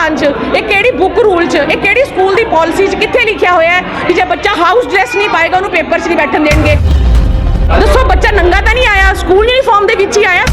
ਸੰਵਿਧਾਨ 'ਚ, ਇਹ ਕਿਹੜੀ ਬੁੱਕ ਰੂਲ 'ਚ, ਇਹ ਕਿਹੜੀ ਸਕੂਲ ਦੀ ਪਾਲਿਸੀ 'ਚ ਕਿੱਥੇ ਲਿਖਿਆ ਹੋਇਆ ਹੈ ਕਿ ਜੇ ਬੱਚਾ ਹਾਊਸ ਡਰੈਸ ਨਹੀਂ ਪਾਏਗਾ, ਉਹਨੂੰ ਪੇਪਰ 'ਚ ਨਹੀਂ ਬੈਠਣ ਦੇਣਗੇ? ਦੱਸੋ, ਬੱਚਾ ਨੰਗਾ ਤਾਂ ਨਹੀਂ ਆਇਆ? ਸਕੂਲ ਯੂਨੀਫਾਰਮ ਦੇ ਵਿੱਚ ਹੀ ਆਇਆ?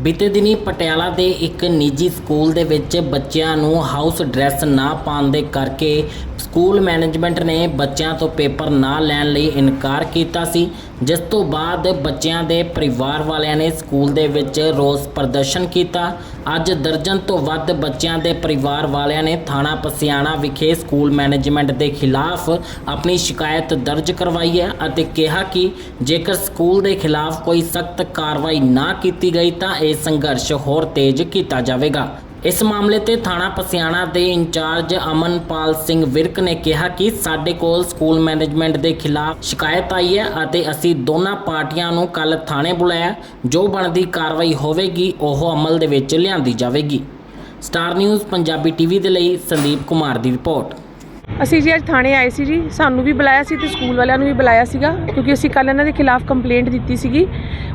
ਬੀਤੇ ਦਿਨੀ ਪਟਿਆਲਾ ਦੇ ਇੱਕ ਨਿੱਜੀ ਸਕੂਲ ਦੇ ਵਿੱਚ ਬੱਚਿਆਂ ਨੂੰ ਹਾਊਸ ਡਰੈਸ ਨਾ ਪਾਉਣ ਦੇ ਕਰਕੇ ਸਕੂਲ ਮੈਨੇਜਮੈਂਟ ਨੇ ਬੱਚਿਆਂ ਤੋਂ ਪੇਪਰ ਨਾ ਲੈਣ ਲਈ ਇਨਕਾਰ ਕੀਤਾ ਸੀ, ਜਿਸ ਤੋਂ ਬਾਅਦ ਬੱਚਿਆਂ ਦੇ ਪਰਿਵਾਰ ਵਾਲਿਆਂ ਨੇ ਸਕੂਲ ਦੇ ਵਿੱਚ ਰੋਸ ਪ੍ਰਦਰਸ਼ਨ ਕੀਤਾ। ਅੱਜ ਦਰਜਨ ਤੋਂ ਵੱਧ ਬੱਚਿਆਂ ਦੇ ਪਰਿਵਾਰ ਵਾਲਿਆਂ ਨੇ ਥਾਣਾ ਪਸਿਆਣਾ ਵਿਖੇ ਸਕੂਲ ਮੈਨੇਜਮੈਂਟ ਦੇ ਖਿਲਾਫ ਆਪਣੀ ਸ਼ਿਕਾਇਤ ਦਰਜ ਕਰਵਾਈ ਹੈ ਅਤੇ ਕਿਹਾ ਕਿ ਜੇਕਰ ਸਕੂਲ ਦੇ ਖਿਲਾਫ ਕੋਈ ਸਖਤ ਕਾਰਵਾਈ ਨਾ ਕੀਤੀ ਗਈ ਤਾਂ ਇਹ ਸੰਘਰਸ਼ ਹੋਰ ਤੇਜ਼ ਕੀਤਾ ਜਾਵੇਗਾ। ਇਸ ਮਾਮਲੇ ਤੇ ਥਾਣਾ ਪਸਿਆਣਾ ਦੇ ਇੰਚਾਰਜ ਅਮਨਪਾਲ ਸਿੰਘ ਵਿਰਕ ਨੇ ਕਿਹਾ ਕਿ ਸਾਡੇ ਕੋਲ ਸਕੂਲ ਮੈਨੇਜਮੈਂਟ ਦੇ ਖਿਲਾਫ ਸ਼ਿਕਾਇਤ ਆਈ ਹੈ ਅਤੇ ਅਸੀਂ ਦੋਨਾਂ ਪਾਰਟੀਆਂ ਨੂੰ ਕੱਲ ਥਾਣੇ ਬੁਲਾਇਆ ਜੋ ਬਣਦੀ ਕਾਰਵਾਈ ਹੋਵੇਗੀ, ਉਹ ਅਮਲ ਦੇ ਵਿੱਚ ਲਿਆਂਦੀ ਜਾਵੇਗੀ। ਸਟਾਰ ਨਿਊਜ਼ ਪੰਜਾਬੀ ਟੀਵੀ ਦੇ ਲਈ ਸੰਦੀਪ ਕੁਮਾਰ ਦੀ ਰਿਪੋਰਟ। ਅਸੀਂ ਜੀ ਅੱਜ ਥਾਣੇ ਆਏ ਸੀ ਜੀ। ਸਾਨੂੰ ਵੀ ਬੁਲਾਇਆ ਸੀ ਤੇ ਸਕੂਲ ਵਾਲਿਆਂ ਨੂੰ ਵੀ ਬੁਲਾਇਆ ਸੀਗਾ, ਕਿਉਂਕਿ ਅਸੀਂ ਕੱਲ ਇਹਨਾਂ ਦੇ ਖਿਲਾਫ ਕੰਪਲੇਂਟ ਦਿੱਤੀ ਸੀਗੀ।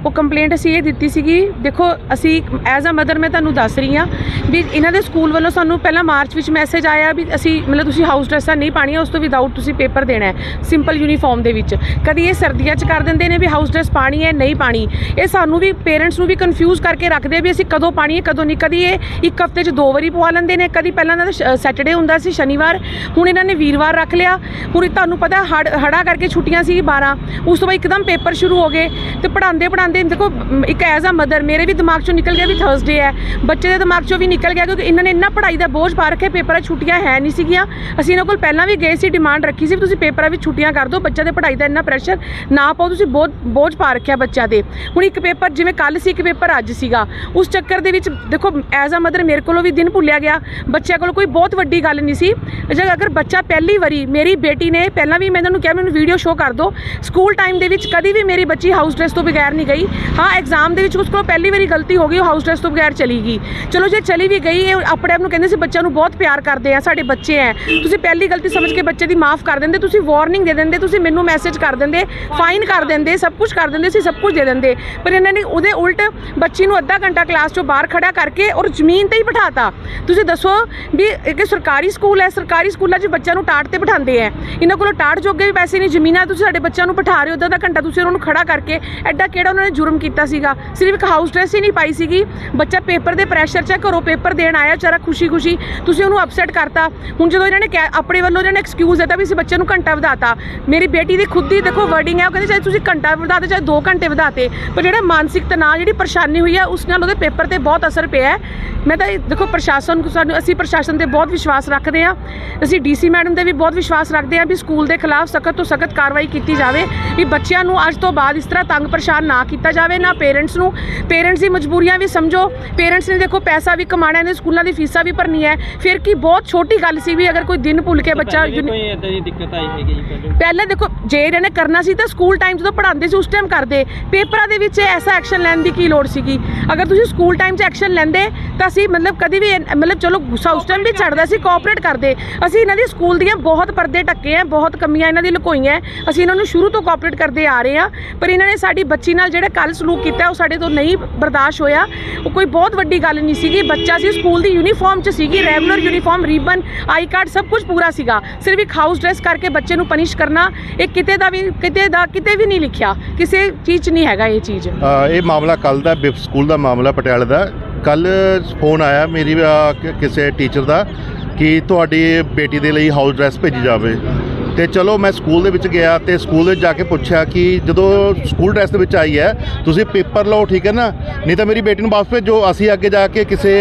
ਉਹ ਕੰਪਲੇਂਟ ਅਸੀਂ ਇਹ ਦਿੱਤੀ ਸੀਗੀ, ਦੇਖੋ, ਅਸੀਂ ਐਜ਼ ਅ ਮਦਰ ਮੈਂ ਤੁਹਾਨੂੰ ਦੱਸ ਰਹੀ ਹਾਂ ਵੀ ਇਹਨਾਂ ਦੇ ਸਕੂਲ ਵੱਲੋਂ ਸਾਨੂੰ ਪਹਿਲਾਂ ਮਾਰਚ ਵਿੱਚ ਮੈਸੇਜ ਆਇਆ ਵੀ ਅਸੀਂ, ਮਤਲਬ ਤੁਸੀਂ ਹਾਊਸ ਡਰੈਸਾਂ ਨਹੀਂ ਪਾਣੀਆਂ ਉਸ ਤੋਂ ਵਿਦਆਊਟ ਤੁਸੀਂ ਪੇਪਰ ਦੇਣਾ ਹੈ ਸਿੰਪਲ ਯੂਨੀਫਾਰਮ ਦੇ ਵਿੱਚ। ਕਦੀ ਇਹ ਸਰਦੀਆਂ 'ਚ ਕਰ ਦਿੰਦੇ ਨੇ ਵੀ ਹਾਊਸ ਡਰੈਸ ਪਾਣੀ ਹੈ, ਨਹੀਂ ਪਾਣੀ। ਇਹ ਸਾਨੂੰ ਵੀ ਪੇਰੈਂਟਸ ਨੂੰ ਵੀ ਕਨਫਿਊਜ਼ ਕਰਕੇ ਰੱਖਦੇ ਵੀ ਅਸੀਂ ਕਦੋਂ ਪਾਣੀ ਹੈ, ਕਦੋਂ ਨਹੀਂ। ਕਦੀ ਇਹ ਇੱਕ ਹਫ਼ਤੇ 'ਚ ਦੋ ਵਾਰੀ ਪਵਾ ਲੈਂਦੇ ਨੇ, ਕਦੀ ਪਹਿਲਾਂ ਇਹਨਾਂ ਦਾ ਸੈਟਰਡੇ ਹੁੰਦਾ ਸੀ, ਸ਼ਨੀਵਾਰ, ਹੁਣ ਇਹਨਾਂ ਨੇ ਵੀਰਵਾਰ ਰੱਖ ਲਿਆ। ਪੂਰੀ ਤੁਹਾਨੂੰ ਪਤਾ ਹੜ ਹੜਾ ਕਰਕੇ ਛੁੱਟੀਆਂ ਸੀ 12 ਉਸ ਤੋਂ ਬਾਅਦ ਇੱਕਦਮ ਪੇਪਰ ਸ਼ੁਰੂ ਹੋ ਗਏ ਤੇ ਪੜਾਉਂਦੇ ਪੜਾਉਂਦੇ ਦੇਖੋ ਇੱਕ ਐਜ਼ ਅ ਮਦਰ ਮੇਰੇ ਵੀ ਦਿਮਾਗ ਚੋਂ ਨਿਕਲ ਗਿਆ ਵੀ ਥਰਸਡੇ ਹੈ। ਬੱਚੇ ਦੇ ਦਿਮਾਗ ਚੋਂ ਵੀ ਨਿਕਲ ਗਿਆ ਕਿਉਂਕਿ ਇਹਨਾਂ ਨੇ ਇੰਨਾ ਪੜ੍ਹਾਈ ਦਾ ਬੋਝ ਪਾ ਰੱਖਿਆ, ਪੇਪਰਾਂ 'ਚ ਛੁੱਟੀਆਂ ਹੈ ਨਹੀਂ ਸੀਗੀਆਂ। ਅਸੀਂ ਇਹਨਾਂ ਕੋਲ ਪਹਿਲਾਂ ਵੀ ਗਏ ਸੀ ਡਿਮਾਂਡ ਰੱਖੀ ਸੀ ਵੀ ਤੁਸੀਂ ਪੇਪਰਾਂ ਵਿੱਚ ਛੁੱਟੀਆਂ ਕਰ ਦਿਓ, ਬੱਚਿਆਂ ਦੇ ਪੜ੍ਹਾਈ ਦਾ ਇੰਨਾ ਪ੍ਰੈਸ਼ਰ ਨਾ ਪਾਓ, ਤੁਸੀਂ ਬਹੁਤ ਬੋਝ ਪਾ ਰੱਖਿਆ ਬੱਚਿਆਂ ਦੇ ਹੁਣ ਇੱਕ ਪੇਪਰ, ਜਿਵੇਂ ਕੱਲ ਸੀ, ਇੱਕ ਪੇਪਰ ਅੱਜ ਸੀਗਾ। ਉਸ ਚੱਕਰ ਦੇ ਵਿੱਚ, ਦੇਖੋ, ਐਜ਼ ਅ ਮਦਰ ਮੇਰੇ ਕੋਲੋਂ ਵੀ ਦਿਨ ਭੁੱਲਿਆ ਗਿਆ। ਬੱਚਿਆਂ ਕੋਲ ਕੋਈ ਬਹੁਤ ਵੱਡੀ ਗੱਲ ਨਹੀਂ ਸੀ। ਜੇ ਅਗਰ ਬੱਚਾ ਪਹਿਲੀ ਵਾਰੀ ਮੇਰੀ ਬੇਟੀ ਨੇ ਪਹਿਲਾਂ ਵੀ ਮੈਂ ਇਹਨਾਂ ਨੂੰ ਕਿਹਾ, ਮੈਨੂੰ ਵੀਡੀਓ ਸ਼ੋਅ ਕਰ ਦਿਓ। ਸਕੂਲ ਟਾਈਮ ਦੇ ਵਿੱਚ ਕਦੀ ਵੀ ਮੇਰੀ ਬੱਚੀ ਹਾਊਸ ਡਰੈਸ ਤੋਂ ਬਗੈਰ ਨਹੀਂ ਗਈ। ਹਾਂ ਐਗਜ਼ਾਮ ਦੇ ਵਿੱਚ ਉਸ ਕੋਲ ਪਹਿਲੀ ਵਾਰੀ ਗਲਤੀ ਹੋ ਗਈ, ਉਹ ਹਾਊਸ ਡਰੈਸ ਤੋਂ ਬਗੈਰ ਚਲੀ ਗਈ। ਚਲੋ, ਜੇ ਚਲੀ ਵੀ ਗਈ, ਇਹ ਆਪਣੇ ਆਪ ਨੂੰ ਕਹਿੰਦੇ ਸੀ, ਬੱਚਿਆਂ ਨੂੰ ਬਹੁਤ ਪਿਆਰ ਕਰਦੇ ਆ, ਸਾਡੇ ਬੱਚੇ ਆ ਤੁਸੀਂ ਪਹਿਲੀ ਗਲਤੀ ਸਮਝ ਕੇ ਬੱਚੇ ਦੀ ਮਾਫ ਕਰ ਦਿੰਦੇ, ਤੁਸੀਂ ਵਾਰਨਿੰਗ ਦੇ ਦਿੰਦੇ, ਤੁਸੀਂ ਮੈਨੂੰ ਮੈਸੇਜ ਕਰ ਦਿੰਦੇ ਫਾਈਨ ਕਰ ਦਿੰਦੇ, ਸਭ ਕੁਝ ਕਰ ਦਿੰਦੇ ਸੀ, ਸਭ ਕੁਝ ਦੇ ਦਿੰਦੇ। ਪਰ ਇਹਨਾਂ ਨੇ ਉਹਦੇ ਉਲਟ ਬੱਚੀ ਨੂੰ ਅੱਧਾ ਘੰਟਾ ਕਲਾਸ ਚੋਂ ਬਾਹਰ ਖੜਾ ਕਰਕੇ ਔਰ ਜ਼ਮੀਨ ਤੇ ਹੀ ਬਿਠਾਤਾ। ਤੁਸੀਂ ਦੱਸੋ ਵੀ ਇਹ ਸਰਕਾਰੀ ਸਕੂਲ ਹੈ ਸਰਕਾਰੀ ਸਕੂਲਾਂ 'ਚ ਬੱਚਿਆਂ ਨੂੰ ਟਾਟ ਤੇ ਬਿਠਾਉਂਦੇ ਆ ਇਹਨਾਂ ਕੋਲੋਂ ਟਾਟ ਜੋਗੇ ਵੀ ਪੈਸੇ ਨਹੀਂ, ਜ਼ਮੀਨਾਂ ਤੁਸੀਂ ਸਾਡੇ ਬੱਚਿਆਂ ਨੂੰ ਬਿਠਾ ਰਹੇ ਹੋ ਅੱਧਾ ਅੱਧਾ ਘੰਟਾ ਤੁਸੀਂ ਉਹਨਾਂ ਨੂੰ ਖੜਾ ਕਰਕੇ ਐਡਾ ਕਿਹੜਾ ਉਹਨਾਂ ਨੇ ਜੁਰਮ ਕੀਤਾ ਸੀਗਾ ਸਿਰਫ ਇੱਕ ਹਾਊਸ ਡਰੈਸ ਹੀ ਨਹੀਂ ਪਾਈ ਸੀਗੀ। ਬੱਚਾ ਪੇਪਰ ਦੇ ਪ੍ਰੈਸ਼ਰ 'ਚ ਹੈ, ਘਰੋਂ ਪੇਪਰ ਦੇਣ ਆਇਆ ਵਿਚਾਰਾ ਖੁਸ਼ੀ-ਖੁਸ਼ੀ। ਤੁਸੀਂ ਉਹਨੂੰ ਅਪਸੈਟ ਕਰਤਾ। ਹੁਣ ਜਦੋਂ ਇਹਨਾਂ ਨੇ ਕਹਿ- ਆਪਣੇ ਵੱਲੋਂ ਇਹਨਾਂ ਨੇ ਐਕਸਕਿਊਜ਼ ਦਿੱਤਾ ਵੀ ਅਸੀਂ ਬੱਚੇ ਨੂੰ ਘੰਟਾ ਵਧਾਤਾ। ਮੇਰੀ ਬੇਟੀ ਦੀ ਖੁਦ ਦੀ ਦੇਖੋ ਵਰਡਿੰਗ ਹੈ ਉਹ ਕਹਿੰਦੇ ਚਾਹੇ ਤੁਸੀਂ ਘੰਟਾ ਵਧਾਤੇ ਚਾਹੇ 2 ਘੰਟੇ ਵਧਾਤੇ ਪਰ ਜਿਹੜਾ ਮਾਨਸਿਕ ਤਣਾਅ ਜਿਹੜੀ ਪਰੇਸ਼ਾਨੀ ਹੋਈ ਹੈ ਉਸ ਨਾਲ ਉਹਦੇ ਪੇਪਰ ਤੇ ਬਹੁਤ ਅਸਰ ਪਿਆ ਹੈ। ਮੈਂ ਤਾਂ ਇਹ- ਦੇਖੋ ਪ੍ਰਸ਼ਾਸਨ ਨੂੰ ਸਾਨੂੰ ਅਸੀਂ ਪ੍ਰਸ਼ਾਸਨ ਤੇ ਬਹੁਤ ਵਿਸ਼ਵਾਸ ਰੱਖਦੇ ਹਾਂ। ਅਸੀਂ ਡੀਸੀ ਮੈਡਮ ਤੇ ਵੀ ਬਹੁਤ ਵਿਸ਼ਵਾਸ ਰੱਖਦੇ ਹਾਂ ਵੀ ਸਕੂਲ ਦੇ ਖਿਲਾਫ ਸਖਤ ਤੋਂ ਸਖਤ ਕਾਰਵਾਈ ਕੀਤੀ ਜਾਵੇ ਵੀ ਬੱਚਿਆਂ ਨੂੰ ਅੱਜ ਤੋਂ ਬਾਅਦ ਇਸ ਤਰ੍ਹਾਂ ਤੰਗ ਪਰੇਸ਼ਾਨ ਨਾ ਕੀਤਾ ਜਾਵੇ ਨਾ ਪੇਰੈਂਟਸ ਨੂੰ। ਪੇਰੈਂਟਸ ਦੀ ਮਜਬੂਰੀਆਂ ਵੀ ਸਮਝੋ। ਪੇਰੈਂਟਸ ਨੇ ਦੇਖੋ ਪੈਸਾ ਵੀ ਕਮਾਣਾ ਨੇ ਸਕੂਲਾਂ ਦੀ ਫੀਸਾਂ ਵੀ ਭਰਨੀ ਹੈ ਫਿਰ ਕੀ ਬਹੁਤ ਛੋਟੀ ਗੱਲ ਸੀ ਵੀ ਅਗਰ ਕੋਈ ਦਿਨ ਭੁੱਲ ਕੇ ਬੱਚਾ ਕੋਈ ਇਦਾਂ ਦੀ ਦਿੱਕਤ ਆਈ ਹੈਗੀ ਜੀ ਪਹਿਲੇ। ਦੇਖੋ ਜੇ ਇਹਨਾਂ ਨੇ ਕਰਨਾ ਸੀ ਤਾਂ ਸਕੂਲ ਟਾਈਮ ਜਦੋਂ ਪੜ੍ਹਾਉਂਦੇ ਸੀ ਉਸ ਟਾਈਮ ਕਰਦੇ। ਪੇਪਰਾਂ ਦੇ ਵਿੱਚ ਐਸਾ ਐਕਸ਼ਨ ਲੈਣ ਦੀ ਕੀ ਲੋੜ ਸੀਗੀ? ਅਗਰ ਤੁਸੀਂ ਸਕੂਲ ਟਾਈਮ 'ਚ ਐਕਸ਼ਨ ਲੈਂਦੇ ਤਾਂ ਅਸੀਂ ਮਤਲਬ ਕਦੀ ਵੀ ਮਤਲਬ ਚਲੋ ਗੁੱਸਾ ਉਸ ਟਾਈਮ ਵੀ ਚੜਦਾ ਸੀ ਕੋਆਪਰੇਟ ਕਰਦੇ। ਅਸੀਂ ਇਹਨਾਂ ਦੀ ਸਕੂਲ ਦੀਆਂ ਬਹੁਤ ਪਰਦੇ ਟੱਕੇ ਆ ਬਹੁਤ ਕਮੀਆਂ ਇਹਨਾਂ ਦੀ ਲੁਕੋਈਆਂ। ਅਸੀਂ ਇਹਨਾਂ ਨੂੰ ਸ਼ੁਰੂ ਤੋਂ ਕੋਆਪਰੇਟ ਕਰਦੇ ਆ ਰਹੇ ਆ ਪਰ ਇਹਨਾਂ ਨੇ ਸਾਡੀ ਬੱਚੀ ਨਾਲ ਜਿਹੜਾ ਕੱਲ ਸਲੂਕ ਕੀਤਾ, ਉਹ ਸਾਡੇ ਤੋਂ ਨਹੀਂ ਬਰਦਾਸ਼ਤ ਹੋਇਆ। ਉਹ ਕੋਈ ਬਹੁਤ ਵੱਡੀ ਗੱਲ ਨਹੀਂ ਸੀਗੀ। ਬੱਚਾ ਸੀ, ਸਕੂਲ ਦੀ ਯੂਨੀਫਾਰਮ 'ਚ ਸੀਗੀ regular uniform ribbon I card ਸਭ ਕੁਝ ਪੂਰਾ ਸੀਗਾ। ਸਿਰਫ ਇੱਕ ਹਾਊਸ ਡਰੈਸ ਕਰਕੇ ਬੱਚੇ ਨੂੰ ਪਨਿਸ਼ ਕਰਨਾ, ਇਹ ਕਿਤੇ ਦਾ ਵੀ, ਕਿਤੇ ਦਾ, ਕਿਤੇ ਵੀ ਨਹੀਂ ਲਿਖਿਆ। ਕਿਸੇ ਚੀਜ਼ 'ਚ ਨਹੀਂ ਹੈਗਾ ਇਹ ਚੀਜ਼। ਇਹ ਮਾਮਲਾ ਕੱਲ ਦਾ ਬਿਫ ਸਕੂਲ ਦਾ ਮਾਮਲਾ, ਪਟਿਆਲੇ ਦਾ। ਕੱਲ ਫੋਨ ਆਇਆ ਮੇਰੀ ਕਿਸੇ ਟੀਚਰ ਦਾ ਕਿ ਤੁਹਾਡੀ ਬੇਟੀ ਦੇ ਲਈ ਹਾਊਸ ਡਰੈਸ ਭੇਜੀ ਜਾਵੇ। ਤੇ ਚਲੋ ਮੈਂ ਸਕੂਲ ਦੇ ਵਿੱਚ ਗਿਆ ਤੇ ਸਕੂਲ ਵਿੱਚ ਜਾ ਕੇ ਪੁੱਛਿਆ ਕਿ ਜਦੋਂ ਸਕੂਲ ਡਰੈਸ ਦੇ ਵਿੱਚ ਆਈ ਹੈ, ਤੁਸੀਂ ਪੇਪਰ ਲਓ, ਠੀਕ ਹੈ ਨਾ? ਨਹੀਂ ਤਾਂ ਮੇਰੀ ਬੇਟੀ ਨੂੰ ਵਾਪਸ ਭੇਜੋ, ਅਸੀਂ ਅੱਗੇ ਜਾ ਕੇ ਕਿਸੇ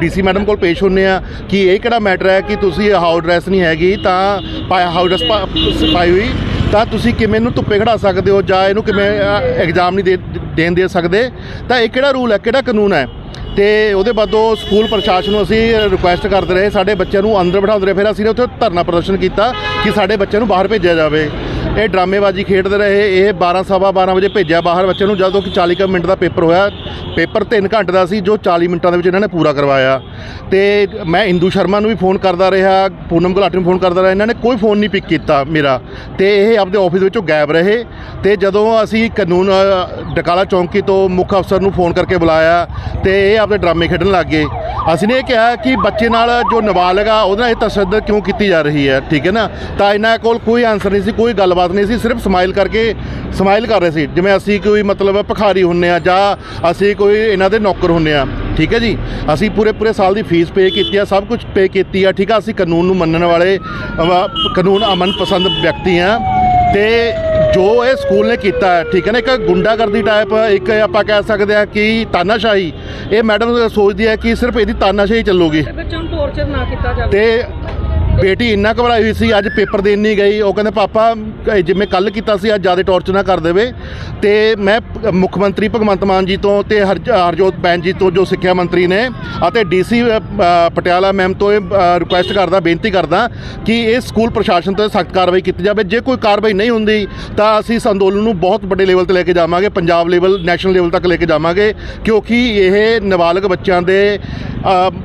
ਡੀਸੀ ਮੈਡਮ ਕੋਲ ਪੇਸ਼ ਹੁੰਨੇ ਆ ਕਿ ਇਹ ਕਿਹੜਾ ਮੈਟਰ ਹੈ ਕਿ ਤੁਸੀਂ ਹਾਊ ਡਰੈਸ ਨਹੀਂ ਹੈਗੀ, ਤਾਂ ਹਾਊ ਹਾਊਸ ਡਰੈਸ ਪਾਈ ਹੋਈ, ਤਾਂ ਤੁਸੀਂ ਕਿਵੇਂ ਇਹਨੂੰ ਧੁੱਪੇ ਖੜਾ ਸਕਦੇ ਹੋ ਜਾਂ ਇਹਨੂੰ ਕਿਵੇਂ ਐਗਜ਼ਾਮ ਨਹੀਂ ਦੇ, ਦੇਣ ਦੇ ਸਕਦੇ? ਤਾਂ ਇਹ ਕਿਹੜਾ ਰੂਲ ਹੈ, ਕਿਹੜਾ ਕਾਨੂੰਨ ਹੈ? ਤੇ ਉਹਦੇ ਬਾਅਦੋਂ ਸਕੂਲ ਪ੍ਰਸ਼ਾਸਨ ਨੂੰ ਅਸੀਂ ਰਿਕੁਐਸਟ ਕਰਦੇ ਰਹੇ, ਸਾਡੇ ਬੱਚਿਆਂ ਨੂੰ ਅੰਦਰ ਬਿਠਾਉਂਦੇ ਰਹੇ। ਫਿਰ ਅਸੀਂ ਨੇ ਉੱਥੇ ਧਰਨਾ ਪ੍ਰਦਰਸ਼ਨ ਕੀਤਾ ਕਿ ਸਾਡੇ ਬੱਚਿਆਂ ਨੂੰ ਬਾਹਰ ਭੇਜਿਆ ਜਾਵੇ। ਇਹ ਡਰਾਮੇਬਾਜ਼ੀ ਖੇਡਦੇ ਰਹੇ। ਇਹ 12 ਸਵਾ 12 ਵਜੇ ਭੇਜਿਆ ਬਾਹਰ ਬੱਚੇ ਨੂੰ, ਜਦੋਂ ਕਿ 40 ਕੁ ਮਿੰਟ ਦਾ ਪੇਪਰ ਹੋਇਆ। ਪੇਪਰ 3 ਘੰਟੇ ਦਾ ਸੀ, ਜੋ 40 ਮਿੰਟਾਂ ਦੇ ਵਿੱਚ ਇਹਨਾਂ ਨੇ ਪੂਰਾ ਕਰਵਾਇਆ। ਤੇ ਮੈਂ ਇੰਦੂ ਸ਼ਰਮਾ ਨੂੰ ਵੀ ਫੋਨ ਕਰਦਾ ਰਿਹਾ, ਪੂਨਮ ਗੁਲਾਟੀ ਨੂੰ ਫੋਨ ਕਰਦਾ ਰਿਹਾ। ਇਹਨਾਂ ਨੇ ਕੋਈ ਫੋਨ ਨਹੀਂ ਪਿਕ ਕੀਤਾ ਮੇਰਾ। ਤੇ ਇਹ ਆਪਦੇ ਆਫਿਸ ਵਿੱਚੋਂ ਗਾਇਬ ਰਹੇ। ਤੇ ਜਦੋਂ ਅਸੀਂ ਕਾਨੂੰਨ ਡਕਾਲਾ ਚੌਂਕੀ ਤੋਂ ਮੁੱਖ ਅਫਸਰ ਨੂੰ ਫੋਨ ਕਰਕੇ ਬੁਲਾਇਆ, ਤੇ ਇਹ ਆਪਦੇ ਡਰਾਮੇ ਖੇਡਣ ਲੱਗ ਗਏ। ਅਸੀਂ ਨੇ ਇਹ ਕਿਹਾ ਕਿ ਬੱਚੇ ਨਾਲ ਜੋ ਨਾਬਾਲਗ ਆ, ਉਹਦੇ ਨਾਲ ਇਹ ਤਸ਼ੱਦਦ ਕਿਉਂ ਕੀਤੀ ਜਾ ਰਹੀ ਹੈ? ਠੀਕ ਹੈ ਨਾ? ਤਾਂ ਇਹਨਾਂ ਕੋਲ ਕੋਈ ਆਨਸਰ ਨਹੀਂ ਸੀ, ਕੋਈ ਗੱਲ ਗੱਲਬਾਤ ਨਹੀਂ ਸੀ ਸਿਰਫ ਸਮਾਈਲ ਕਰਕੇ ਸਮਾਈਲ ਕਰ ਰਹੇ ਸੀ। ਜਿਵੇਂ ਅਸੀਂ ਕੋਈ ਮਤਲਬ ਭਿਖਾਰੀ ਹੁੰਨੇ ਆ ਜਾਂ ਅਸੀਂ ਕੋਈ ਇਹਨਾਂ ਦੇ ਨੌਕਰ ਹੁੰਨੇ ਆ ਠੀਕ ਹੈ ਜੀ? ਅਸੀਂ ਪੂਰੇ ਪੂਰੇ ਸਾਲ ਦੀ ਫੀਸ ਪੇ ਕੀਤੀ ਆ ਸਭ ਕੁਝ ਪੇ ਕੀਤੀ ਆ ਠੀਕ ਆ? ਅਸੀਂ ਕਾਨੂੰਨ ਨੂੰ ਮੰਨਣ ਵਾਲੇ ਕਾਨੂੰਨ ਅਮਨ ਪਸੰਦ ਵਿਅਕਤੀ ਆ। ਤੇ ਜੋ ਇਹ ਸਕੂਲ ਨੇ ਕੀਤਾ ਹੈ, ਠੀਕ ਹੈ ਨਾ? ਇੱਕ ਗੁੰਡਾਗਰਦੀ ਟਾਈਪ ਇੱਕ ਆਪਾਂ ਕਹਿ ਸਕਦੇ ਆ ਕਿ ਤਾਨਾਸ਼ਾਹੀ। ਇਹ ਮੈਡਮ ਸੋਚਦੀ ਹੈ ਕਿ ਸਿਰਫ ਇਹਦੀ ਤਾਨਾਸ਼ਾਹੀ ਚੱਲੂਗੀ। ਬੱਚਿਆਂ ਨੂੰ ਟੌਰਚਰ ਨਾ ਕੀਤਾ ਜਾਵੇ। ਤੇ ਬੇਟੀ ਇੰਨਾ ਘਬਰਾਈ ਹੋਈ ਸੀ, ਅੱਜ ਪੇਪਰ ਦੇਣ ਨਹੀਂ ਗਈ। ਉਹ ਕਹਿੰਦੇ, ਪਾਪਾ ਅਹ ਜਿਵੇਂ ਕੱਲ ਕੀਤਾ ਸੀ, ਅੱਜ ਜ਼ਿਆਦਾ ਟੌਰਚਰ ਨਾ ਕਰ ਦੇਵੇ। ਤੇ ਮੈਂ ਮੁੱਖ ਮੰਤਰੀ ਭਗਵੰਤ ਮਾਨ ਜੀ ਤੋਂ ਤੇ ਹਰ- ਹਰਜੋਤ ਬੈਨ ਜੀ ਤੋਂ ਜੋ ਸਿੱਖਿਆ ਮੰਤਰੀ ਨੇ ਅਤੇ ਡੀਸੀ ਪਟਿਆਲਾ ਮੈਮ ਤੋਂ ਇਹ ਰਿਕੁਐਸਟ ਕਰਦਾ, ਬੇਨਤੀ ਕਰਦਾ ਕਿ ਇਹ ਸਕੂਲ ਪ੍ਰਸ਼ਾਸਨ ਤੋਂ ਸਖਤ ਕਾਰਵਾਈ ਕੀਤੀ ਜਾਵੇ। ਜੇ ਕੋਈ ਕਾਰਵਾਈ ਨਹੀਂ ਹੁੰਦੀ, ਤਾਂ ਅਸੀਂ ਇਸ ਅੰਦੋਲਨ ਨੂੰ ਬਹੁਤ ਵੱਡੇ ਲੈਵਲ ਤੇ ਲੈ ਕੇ ਜਾਵਾਂਗੇ, ਪੰਜਾਬ ਲੈਵਲ ਨੈਸ਼ਨਲ ਲੈਵਲ ਤੱਕ ਲੈ ਕੇ ਜਾਵਾਂਗੇ। ਕਿਉਂਕਿ ਇਹ ਨਾਬਾਲਗ ਬੱਚਿਆਂ ਦੇ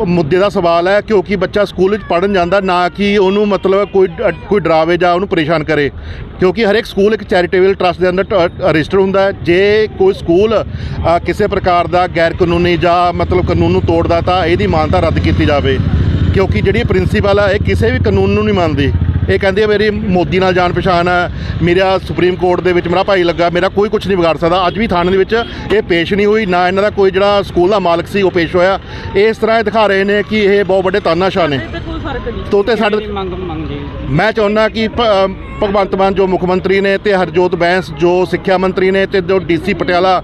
ਮੁੱਦੇ ਦਾ ਸਵਾਲ ਹੈ, ਕਿਉਂਕਿ ਬੱਚਾ ਸਕੂਲ ਵਿੱਚ ਪੜਨ ਜਾਂਦਾ, ਨਾ ਕਿ ਕਿ ਉਹਨੂੰ ਮਤਲਬ ਕੋਈ ਕੋਈ ਡਰਾਵੇ ਜਾਂ ਉਹਨੂੰ ਪਰੇਸ਼ਾਨ ਕਰੇ। ਕਿਉਂਕਿ ਹਰੇਕ ਸਕੂਲ ਇੱਕ ਚੈਰੀਟੇਬਲ ਟਰਸਟ ਦੇ ਅੰਦਰ ਰਜਿਸਟਰ ਹੁੰਦਾ ਹੈ। ਜੇ ਕੋਈ ਸਕੂਲ ਕਿਸੇ ਪ੍ਰਕਾਰ ਦਾ ਗੈਰ ਕਾਨੂੰਨੀ ਜਾਂ ਮਤਲਬ ਕਾਨੂੰਨ ਨੂੰ ਤੋੜਦਾ ਤਾਂ ਇਹਦੀ ਮਾਨਤਾ ਰੱਦ ਕੀਤੀ ਜਾਵੇ। ਕਿਉਂਕਿ ਜਿਹੜੀ ਪ੍ਰਿੰਸੀਪਲ ਆ, ਇਹ ਕਿਸੇ ਵੀ ਕਾਨੂੰਨ ਨੂੰ ਨਹੀਂ ਮੰਨਦੀ। ਇਹ ਕਹਿੰਦੀ ਹੈ ਮੇਰੀ ਮੋਦੀ ਨਾਲ ਜਾਣ ਪਛਾਣ ਹੈ ਮੇਰਾ ਸੁਪਰੀਮ ਕੋਰਟ ਦੇ ਵਿੱਚ ਮੇਰਾ ਭਾਈ ਲੱਗਾ। ਮੇਰਾ ਕੋਈ ਕੁਝ ਨਹੀਂ ਵਿਗਾੜ ਸਕਦਾ। ਅੱਜ ਵੀ ਥਾਣੇ ਦੇ ਵਿੱਚ ਇਹ ਪੇਸ਼ ਨਹੀਂ ਹੋਈ। ਨਾ ਇਹਨਾਂ ਦਾ ਕੋਈ ਜਿਹੜਾ ਸਕੂਲ ਦਾ ਮਾਲਕ ਸੀ, ਉਹ ਪੇਸ਼ ਹੋਇਆ। ਇਸ ਤਰ੍ਹਾਂ ਇਹ ਦਿਖਾ ਰਹੇ ਨੇ ਕਿ ਇਹ ਬਹੁਤ ਵੱਡੇ ਤਾਨਾਸ਼ਾਹ ਨੇ। ਫ਼ਰਕ ਨਹੀਂ ਤੋਤੇ ਸਾਡੇ ਕਿਹੜੀ ਮੰਗ ਮੰਗਦੇ ਮੈਂ ਚਾਹੁੰਦਾ ਕਿ ਭਗਵੰਤ ਮਾਨ ਜੋ ਮੁੱਖ ਮੰਤਰੀ ਨੇ ਤੇ ਹਰਜੋਤ ਬੈਂਸ ਜੋ ਸਿੱਖਿਆ ਮੰਤਰੀ ਨੇ ਤੇ ਜੋ ਡੀਸੀ ਪਟਿਆਲਾ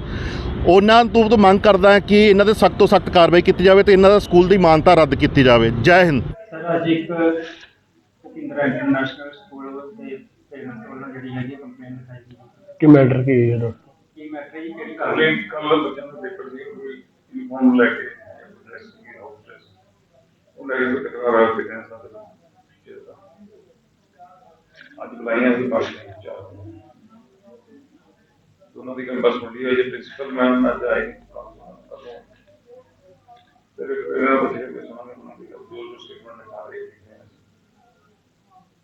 ਉਹਨਾਂ ਤੋਂ ਤੋਂ ਮੰਗ ਕਰਦਾ ਕਿ ਇਹਨਾਂ ਦੇ ਸਖਤ ਤੋਂ ਸਖਤ ਕਾਰਵਾਈ ਕੀਤੀ ਜਾਵੇ ਤੇ ਇਹਨਾਂ ਦਾ ਸਕੂਲ ਦੀ ਮਾਨਤਾ ਰੱਦ ਕੀਤੀ ਜਾਵੇ। ਜੈ ਹਿੰਦ। ਸਰ ਅੱਜ ਇੱਕ ਭੁਪਿੰਦਰ ਇੰਟਰਨੈਸ਼ਨਲ ਸਕੂਲ ਦੇ ਪੇਰੈਂਟਸ ਵੱਲੋਂ ਜਿਹੜੀ ਹੈਗੀ ਕੰਪਲੇਂਟ ਲਿਖਾਈ ਗਈ। ਕਿ ਮੈਟਰ ਕੀ ਹੈ ਇਹਦਾ? ਕੀ ਮੈਟਰ ਜੀ? ਕਿਹੜੀ ਗੱਲ ਕੰਪਲੇਂਟ ਕੱਲ ਬੱਚਿਆਂ ਦਾ ਪੇਪਰ ਦੀ ਕੋਈ ਯੂਨੀਫਾਰਮ ਲੈ ਕੇ ਡਰੈਸ ਸੀ ਆਊਟ ਡਰੈਸ ਉਹ ਲੈ ਕੇ ਟਕਰਾਰ ਆ ਕੇ ਟੈਂਸ ਨਾਲ ਟੀਚਰ ਦਾ ਅੱਜ ਬੁਲਾਈਆਂ ਸੀ ਪਾਸ ਚਾਰ ਦੋਨੋਂ ਦੀ ਕੰਪਸ ਹੁੰਦੀ ਹੈ ਜੇ ਪ੍ਰਿੰਸੀਪਲ ਮੈਮ ਅੱਜ ਆਏ ਫਿਰ ਇਹਨਾਂ ਬੱਚੇ ਦੇ ਸਾਹਮਣੇ ਬਣਾ ਕੇ ਜੋ ਜੋ ਸਟੇਟਮੈਂਟ ਲਿਖਾ ਰਹੇ ਨੇ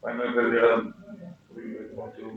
ਫਾਈਨਲ ਫਿਰ ਜਿਹੜਾ ਪੂਰੀ ਪਹੁੰਚੂ